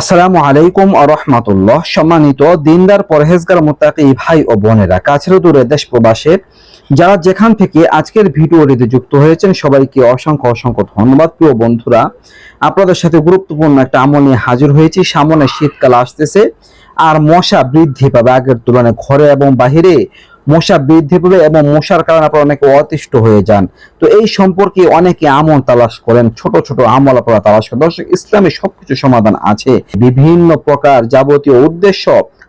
আসসালামু আলাইকুম রহমাতুল্লাহ। সম্মানিত দিনদার, পরহেজগার, মোত্তাকি ভাই ও বোনেরা, কাছের দূরে দেশ প্রবাসে যারা যেখান থেকে আজকের ভিডিওটিতে যুক্ত হয়েছেন, সবাইকে অসংখ্য অসংখ্য ধন্যবাদ। প্রিয় বন্ধুরা, আপনাদের সাথে গুরুত্বপূর্ণ একটা আমল নিয়ে হাজির হয়েছি। সামনে শীতকাল আসতেছে, আর মশা বৃদ্ধি পাবে আগের তুলনায় ঘরে এবং বাহিরে। মশা বৃদ্ধি পাবে এবং মশার কারণে আপনারা অনেকে অতিষ্ঠ হয়ে যান। তো এই সম্পর্কে অনেকে আমল তালাশ করেন, ছোট ছোট আমল আপনারা তালাশ করেন। দর্শক, ইসলামে সবকিছু সমাধান আছে। বিভিন্ন প্রকার যাবতীয় উদ্দেশ্য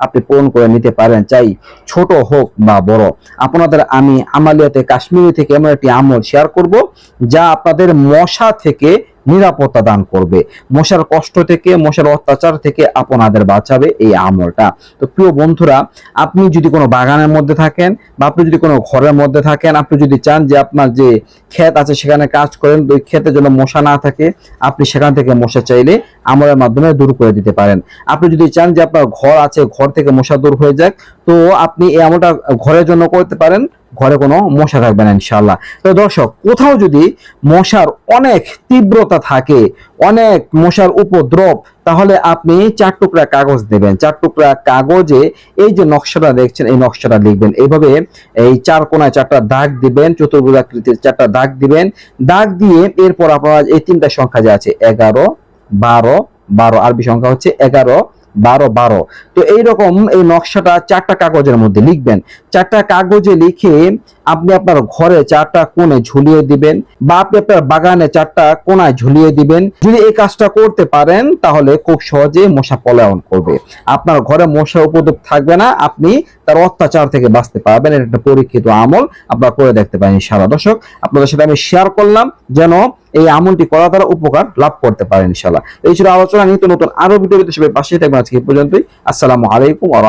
আপনি পূরণ করে নিতে পারেন, চাই ছোট হোক বা বড়। আপনাদের আমি আমালিয়াতে কাশ্মীরি থেকে এমন একটি আমল শেয়ার করব, যা আপনাদের মশা থেকে নিরাপত্তা দান করবে। মশার কষ্ট থেকে, মশার অত্যাচার থেকে আপনাদের বাঁচাবে এই আমলটা। তো প্রিয় বন্ধুরা, আপনি যদি কোনো বাগানের মধ্যে থাকেন বা আপনি যদি কোনো ঘরের মধ্যে থাকেন, আপনি যদি চান যে আপনার যে ক্ষেত আছে সেখানে কাজ করেন, ওই ক্ষেতে যেন মশা না থাকে, আপনি সেখান থেকে মশা চাইলে আমলের মাধ্যমে দূর করে দিতে পারেন। আপনি যদি চান যে আপনার ঘর আছে, ঘর থেকে মশা দূর হয়ে যাক, তো আপনি এই আমলটা ঘরের জন্য করতে পারেন। ঘরে কোনো মশা থাকবে না ইনশাল্লাহ তো দর্শক, কোথাও যদি মশার অনেক তীব্রতা থাকে, অনেক মশার উপদ্রব, তাহলে আপনি চার টুকরা কাগজ দেবেন। চার টুকরা কাগজে এই যে নকশাটা দেখছেন, এই নকশাটা লিখবেন। এইভাবে এই চার কোনায় চারটা দাগ দিবেন চতুর্ভুজ আকৃতির চারটা দাগ দিবেন। দাগ দিয়ে এরপর আপনার এই তিনটা সংখ্যা যে আছে, এগারো, বারো বারো আরবি সংখ্যা হচ্ছে এগারো বারো বারো। তো এইরকম এই নকশাটা চারটা কাগজের মধ্যে লিখবেন। চারটা কাগজে লিখে আপনি আপনার ঘরে চারটা কোণে ঝুলিয়ে দিবেন বা আপনি আপনার বাগানে চারটা কোনায় ঝুলিয়ে দিবেন। যদি এই কাজটা করতে পারেন, তাহলে খুব সহজে মশা পলায়ন করবে। আপনার ঘরে মশার উপদ্রব থাকবে না, আপনি তার অত্যাচার থেকে বাঁচতে পারবেন। এটা একটা পরীক্ষিত আমল, আপনারা করে দেখতে পারেন সারা দর্শক, আপনাদের সাথে আমি শেয়ার করলাম, যেন এই আমলটি করা দ্বারা উপকার লাভ করতে পারেন ইনশাল্লাহ এই ছিল আলোচনা নিয়ে নতুন আরও ভিডিও সবাই পাশে থাকবেন আজকে পর্যন্তই। আসসালামু আলাইকুম আ